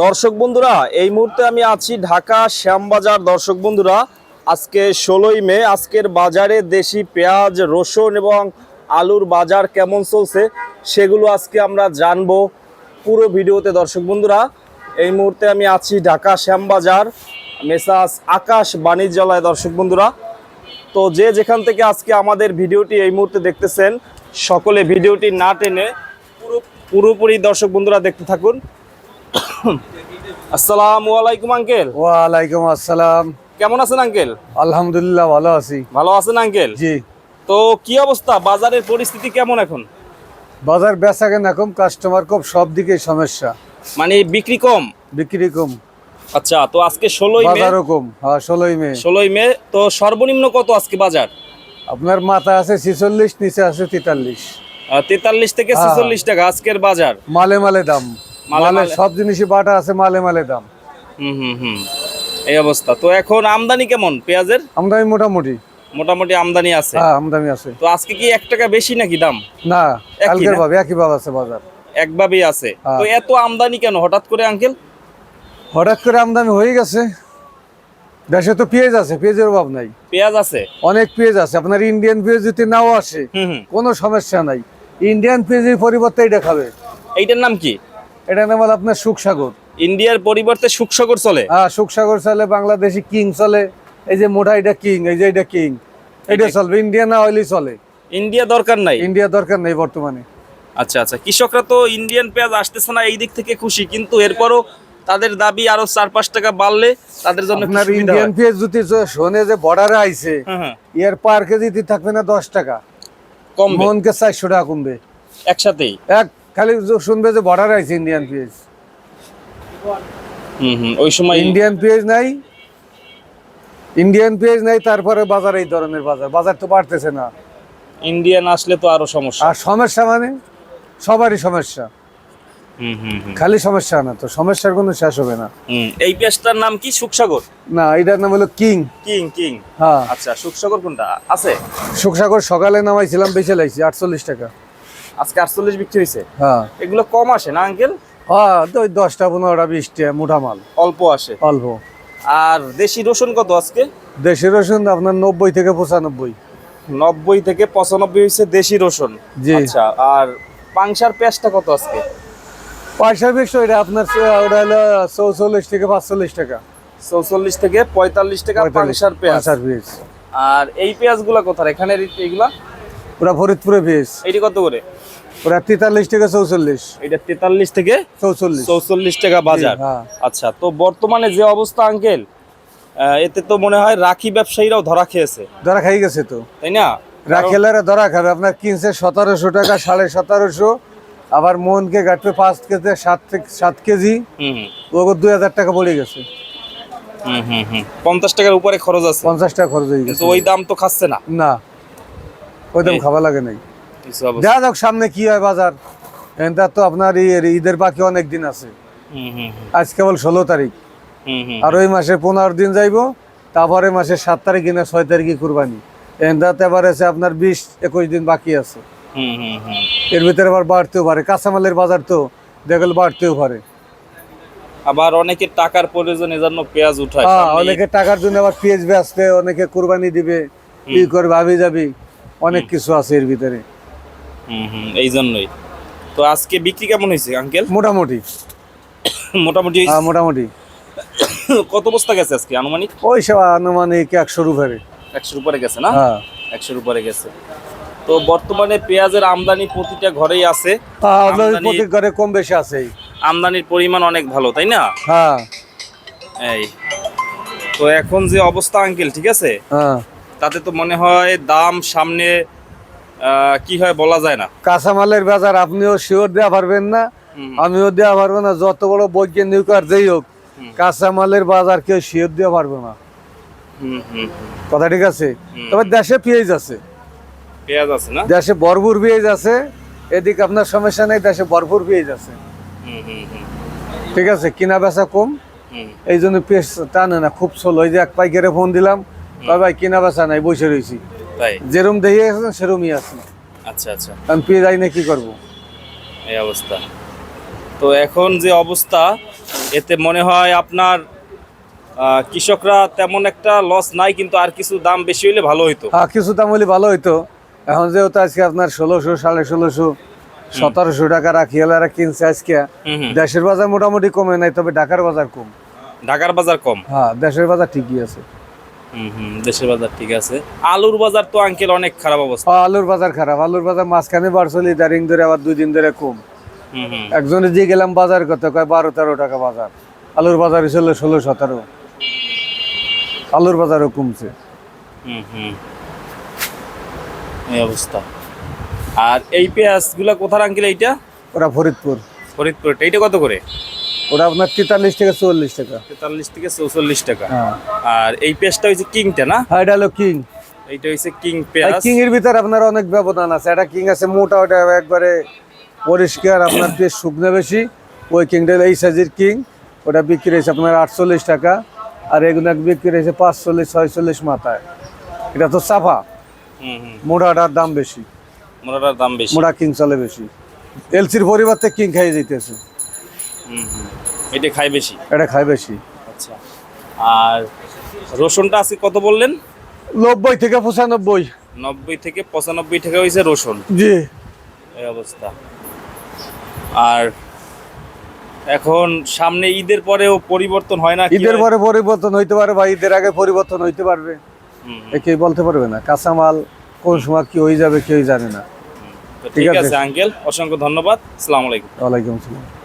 দর্শক বন্ধুরা, এই মুহূর্তে আমি আছি ঢাকা শ্যামবাজার। দর্শক বন্ধুরা, আজকে ষোলোই মে, আজকের বাজারে দেশি পেঁয়াজ, রসুন এবং আলুর বাজার কেমন চলছে সেগুলো আজকে আমরা জানব পুরো ভিডিওতে। দর্শক বন্ধুরা, এই মুহূর্তে আমি আছি ঢাকা শ্যামবাজার মেসাস আকাশ বাণিজ্যালয়। দর্শক বন্ধুরা, তো যে যেখান থেকে আজকে আমাদের ভিডিওটি এই মুহূর্তে দেখতেছেন, সকলে ভিডিওটি না টেনে পুরো পুরোপুরি দর্শক বন্ধুরা দেখতে থাকুন। আসসালামু আলাইকুম আঙ্কেল। ওয়ালাইকুম আসসালাম। কেমন আছেন আঙ্কেল? আলহামদুলিল্লাহ ভালো আছি। ভালো আছেন আঙ্কেল? জি। তো কি অবস্থা? বাজারের পরিস্থিতি কেমন এখন? বাজার বেচা কেনা কম কাস্টমার কম সব দিকে সমস্যা। মানে বিক্রি কম? বিক্রি কম। আচ্ছা তো আজকে ষোলোই মে? বাজারও কম। হ্যাঁ ষোলোই মে। ষোলোই মে তো সর্বনিম্ন কত আজকে বাজার? আপনার মাথা আছে ছিচল্লিশ নিচে আছে তেতাল্লিশ। তেতাল্লিশ থেকে হ্যাঁ। ছেচল্লিশ টাকা আজকের বাজার। মালে মালে দাম। মালে মালে। সব জিনিসই বাটা আছে মালে মালে দাম। হুম হুম হুম। এই অবস্থা। তো এখন আমদানি কেমন পেঁয়াজের? আমদানি মোটামুটি। মোটামুটি আমদানি আছে। হ্যাঁ আমদানি আছে। তো আজকে কি এক টাকা বেশি নাকি দাম? না কালকের ভাবে একই ভাব আছে বাজার। একভাবেই আছে। হ্যাঁ। তো এত আমদানি কেন? হঠাৎ করে আঙ্কেল? হঠাৎ করে আমদানি হয়ে গেছে। দেশে তো পেঁয়াজ আছে পেঁয়াজের অভাব নাই। পেঁয়াজ আছে? অনেক পেঁয়াজ আছে। আপনার ইন্ডিয়ান পেঁয়াজ যদি নাও আসে কোনো সমস্যা নাই। ইন্ডিয়ান পেঁয়াজের পরিবর্তে এটা খাবে। এইটার নাম কি? এটা নাম আপনার সুখসাগর। ইন্ডিয়ার পরিবর্তে সুখসাগর চলে? হ্যাঁ সুখসাগর চলে বাংলাদেশি কিং চলে এই যে মোটা এটা কিং এই যে এটা কিং এটা চলবে ইন্ডিয়া না হইলেই চলে। ইন্ডিয়া দরকার নাই? ইন্ডিয়া দরকার নেই বর্তমানে। আচ্ছা আচ্ছা কৃষকরা তো ইন্ডিয়ান পেঁয়াজ আসতেছে না এই দিক থেকে খুশি কিন্তু এরপরও তাদের দাবি আরও চার পাঁচ টাকা বাড়লে তাদের জন্য আপনার ইন্ডিয়ান হয়। পেঁয়াজ যদি শোনে যে বর্ডারে আইছে হ্যাঁ হ্যাঁ। এর পার কেজিতে থাকবে না দশ টাকা। কমবে? মনকে চারশো টাকা কমবে। একসাথেই? এক খালি শুনবে যে বর্ডারে আইছে ইন্ডিয়ান হুম হুম ওই সময় ইন্ডিয়ান পেঁয়াজ নাই ইন্ডিয়ান পেঁয়াজ নাই তারপরে বাজার এই ধরনের বাজার। বাজার তো বাড়তেছে না। ইন্ডিয়ান আসলে তো আরও সমস্যা। আর সমস্যা মানে? সবারই সমস্যা। খালি সমস্যা না তো সমস্যার কোনো শেষ হবে না। এই পেঁয়াজটার নাম কি? সুখসাগর? না এটার নাম হলো কিং। King king. হ্যাঁ। আচ্ছা সুখসাগর কোনটা? আছে? সুখসাগর সকালে নামাইছিলাম বেঁচে লাইছি আটচল্লিশ টাকা। আজকে আটচল্লিশ বিক্রি হয়েছে। হ্যাঁ। এগুলো কম আসে না আঙ্কেল? হ্যাঁ ওই দশটা পনেরোটা বিশটা মোটা মাল। অল্প আসে। অল্প। আর দেশি রসুন কত আজকে? দেশি রসুন আপনার নব্বই থেকে পঁচানব্বই। নব্বই থেকে পঁচানব্বই হচ্ছে দেশি রসুন। জি। আচ্ছা আর পাংশার পেঁয়াজটা কত আজকে? পয়সা বেশি ওইটা আপনার ওটা হলো চৌচল্লিশ থেকে পাঁচচল্লিশ টাকা। চৌচল্লিশ থেকে পঁয়তাল্লিশ টাকা পাংশার পেঁয়াজ। পিস আর এই পেঁয়াজগুলো কোথায় এখানে এইগুলা ওরা ফরিদপুরে পিস এইটি কত করে? ওরা তেতাল্লিশ থেকে চৌচল্লিশ। এটা তেতাল্লিশ থেকে চৌচল্লিশ। চৌচল্লিশ টাকা বাজার। হ্যাঁ। আচ্ছা তো বর্তমানে যে অবস্থা আঙ্কেল এতে তো মনে হয় রাখি ব্যবসায়ীরাও ধরা খেয়েছে। ধরা খাই গেছে তো। তাই না? রাখেলারা ধরা খাবে। আপনার কিনছে সতেরোশো টাকা সাড়ে সতেরোশো। আবার মনকে কাটবে পাঁচ কেজি সাত থেকে সাত কেজি। ওগুলো দুই হাজার টাকা পড়ে গেছে। হুম হুম হুম। পঞ্চাশ টাকার উপরে খরচ আছে। পঞ্চাশ টাকা খরচ হয়ে গেছে। ওই দাম তো খাচ্ছে না। না। ওই দাম খাওয়া লাগে নাই। দেখা যাক সামনে কি হয় বাজার। এটা তো আপনার ঈদের বাকি অনেক দিন আছে। আজ কেবল ষোলো তারিখ। আর ওই মাসে পনেরো দিন যাইবো তারপরে মাসে সাত তারিখ না ছয় তারিখে কুরবানি। এন্দাতে আবার আছে আপনার বিশ একুশ দিন বাকি আছে। এর ভিতরে আবার বাড়তেও পারে। কাঁচামালের বাজার তো দেখলে বাড়তেও পারে। আবার অনেকের টাকার প্রয়োজন এজন্য পেঁয়াজ উঠায় হ্যাঁ অনেকে টাকার জন্য আবার পেঁয়াজ বেচবে অনেকে কুরবানি দিবে। কি করে ভাবি যাবি। অনেক কিছু আছে এর ভিতরে। হুম হুম এই জন্যই। তো আজকে বিক্রি কেমন হয়েছে আঙ্কেল মোটামুটি। মোটামুটি হ্যাঁ মোটামুটি। কত বস্তা গেছে আজকে আনুমানিক? ওই সব আনুমানিক একশোর উপরে একশোর উপরে গেছে না? হ্যাঁ। একশোর উপরে গেছে। তো বর্তমানে পেঁয়াজের আমদানি প্রতিটা ঘরেই আছে। হ্যাঁ, প্রতি ঘরে কম বেশি আছেই। আমদানির পরিমাণ অনেক ভালো তাই না? হ্যাঁ। এই। তো এখন যে অবস্থা আঙ্কেল ঠিক আছে? হ্যাঁ। তাতে তো মনে হয় দাম সামনে কি হয় বলা যায় না। কাঁচামালের বাজার আপনিও শিওর দেওয়া পারবেন না আমিও দেওয়া পারব না যত বড় বৈজ্ঞানিক আর যেই হোক। কাঁচামালের বাজার কেউ শিওর দেওয়া পারবে না। কথা ঠিক আছে? তবে দেশে পেঁয়াজ আছে। পেঁয়াজ আছে না? দেশে ভরপুর পেঁয়াজ আছে এদিকে আপনার সমস্যা নেই দেশে ভরপুর পেঁয়াজ আছে। ঠিক আছে কিনা বেচা কম এই জন্য পেঁয়াজ টানে না খুব চলো ওই যে এক পাইকারে ফোন দিলাম ভাই কিনা বেচা নাই বসে রয়েছি তাই? যেরম দেখে গেছেন সেরমই আছে। আচ্ছা আচ্ছা। কারণ পেঁয়াজ আইনে কি করব? এই অবস্থা। তো এখন যে অবস্থা এতে মনে হয় আপনার কৃষকরা তেমন একটা লস নাই কিন্তু আর কিছু দাম বেশি হইলে ভালো হইতো। হ্যাঁ কিছু দাম হলে ভালো হইতো। এখন যেহেতু আজকে আপনার ষোলোশো সাড়ে ষোলোশো সতেরোশো টাকা রাখি এলারা কিনছে আজকে। দেশের বাজার মোটামুটি কমে নাই তবে ঢাকার বাজার কম। ঢাকার বাজার কম? হ্যাঁ দেশের বাজার ঠিকই আছে। দেশের বাজার ঠিক আছে। আলুর বাজার তো আঙ্কেল অনেক খারাপ অবস্থা। আলুর বাজার খারাপ। আলুর বাজার মাঝখানে বাড়ছিল ইদারিং ধরে আবার দুই দিন ধরে কম। একজনে দিয়ে গেলাম বাজার কত কয় বারো তেরো টাকা বাজার। আলুর বাজার ছিল ষোলো সতেরো। আলুর বাজারও কমছে। এই অবস্থা। আর এই পেঁয়াজগুলা কোথার আঙ্কেল এইটা? ওরা ফরিদপুর। ফরিদপুর এইটা কত করে? ওরা আপনার তেতাল্লিশ থেকে চল্লিশ টাকা। তেতাল্লিশ থেকে চৌচল্লিশ টাকা। হ্যাঁ। আর এই পেঁয়াজটা হচ্ছে কিংটা না? হ্যাঁ, এটা হলো কিং। এইটা হচ্ছে কিং পেঁয়াজ। কিং এর ভিতরে আপনার অনেক ব্যবধান আছে। একটা কিং আছে মোটা ওটা একবারে পরিষ্কার আপনার বেশ শুকনো বেশি। ওই কিংটা এই সাইজের কিং। ওটা বিক্রি হয়েছে আপনার আটচল্লিশ টাকা। আর এগুলো বিক্রি হয়েছে পাঁচচল্লিশ ছয়চল্লিশ মাথায়। এটা তো সাফা মোটাটার দাম বেশি। মোটাটার দাম বেশি। মোটা কিং চলে বেশি। এলসির পরিবর্তে কিং খাইয়ে যেতেছে হুম হুম। এটা খাই বেশি? এটা খায় বেশি। আচ্ছা। আর রসুনটা আজকে কত বললেন? নব্বই থেকে পঁচানব্বই। নব্বই থেকে পঁচানব্বই টাকা হয়েছে রসুন। জি। এই অবস্থা। আর এখন সামনে ঈদের পরেও পরিবর্তন হয় না ঈদের পরে পরিবর্তন হইতে পারে বা ঈদের আগে পরিবর্তন হইতে পারবে। কেউ বলতে পারবে না। কাঁচামাল কোন সময় কি হয়ে যাবে কেউই জানে না। ঠিক। আছে। আঙ্কেল অসংখ্য ধন্যবাদ। আসসালামু আলাইকুম। ওয়ালাইকুম আসসালাম।